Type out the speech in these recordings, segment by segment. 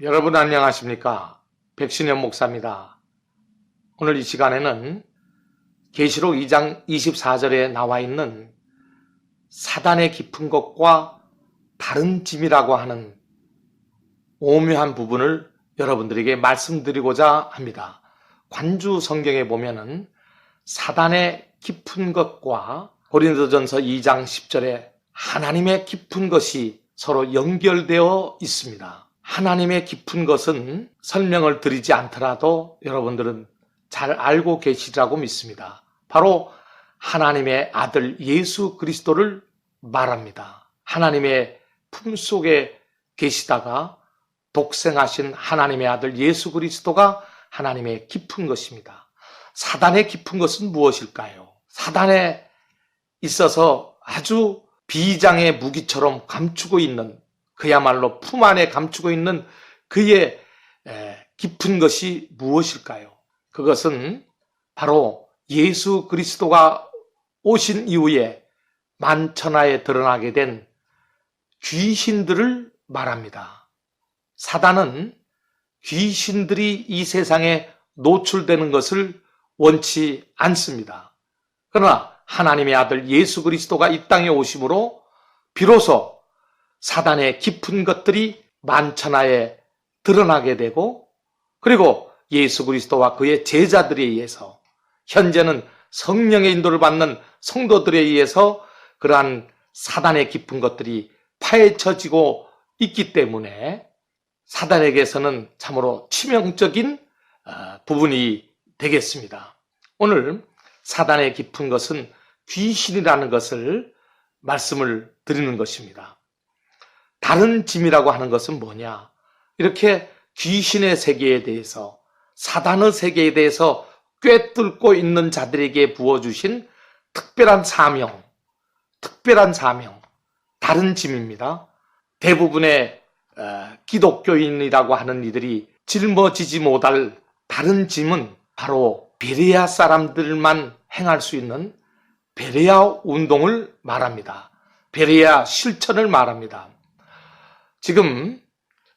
여러분 안녕하십니까? 백신현 목사입니다. 오늘 이 시간에는 계시록 2장 24절에 나와 있는 사단의 깊은 것과 다른 짐이라고 하는 오묘한 부분을 여러분들에게 말씀드리고자 합니다. 관주 성경에 보면은 사단의 깊은 것과 고린도전서 2장 10절에 하나님의 깊은 것이 서로 연결되어 있습니다. 하나님의 깊은 것은 설명을 드리지 않더라도 여러분들은 잘 알고 계시라고 믿습니다. 바로 하나님의 아들 예수 그리스도를 말합니다. 하나님의 품 속에 계시다가 독생하신 하나님의 아들 예수 그리스도가 하나님의 깊은 것입니다. 사단의 깊은 것은 무엇일까요? 사단에 있어서 아주 비장의 무기처럼 감추고 있는 그야말로 품 안에 감추고 있는 그의 깊은 것이 무엇일까요? 그것은 바로 예수 그리스도가 오신 이후에 만천하에 드러나게 된 귀신들을 말합니다. 사단은 귀신들이 이 세상에 노출되는 것을 원치 않습니다. 그러나 하나님의 아들 예수 그리스도가 이 땅에 오심으로 비로소 사단의 깊은 것들이 만천하에 드러나게 되고 그리고 예수 그리스도와 그의 제자들에 의해서 현재는 성령의 인도를 받는 성도들에 의해서 그러한 사단의 깊은 것들이 파헤쳐지고 있기 때문에 사단에게서는 참으로 치명적인 어, 부분이 되겠습니다. 오늘 사단의 깊은 것은 귀신이라는 것을 말씀을 드리는 것입니다. 다른 짐이라고 하는 것은 뭐냐? 이렇게 귀신의 세계에 대해서 사단의 세계에 대해서 꿰뚫고 있는 자들에게 부어주신 특별한 사명, 특별한 사명, 다른 짐입니다. 대부분의 어, 기독교인이라고 하는 이들이 짊어지지 못할 다른 짐은 바로 베레아 사람들만 행할 수 있는 베레아 운동을 말합니다. 베레아 실천을 말합니다. 지금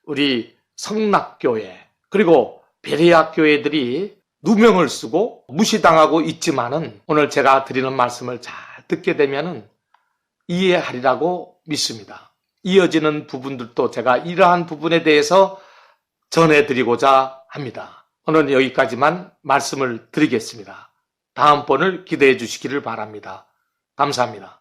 우리 성락교회 그리고 베레아 교회들이 누명을 쓰고 무시당하고 있지만은 오늘 제가 드리는 말씀을 잘 듣게 되면은 이해하리라고 믿습니다. 이어지는 부분들도 제가 이러한 부분에 대해서 전해드리고자 합니다. 오늘 여기까지만 말씀을 드리겠습니다. 다음번을 기대해 주시기를 바랍니다. 감사합니다.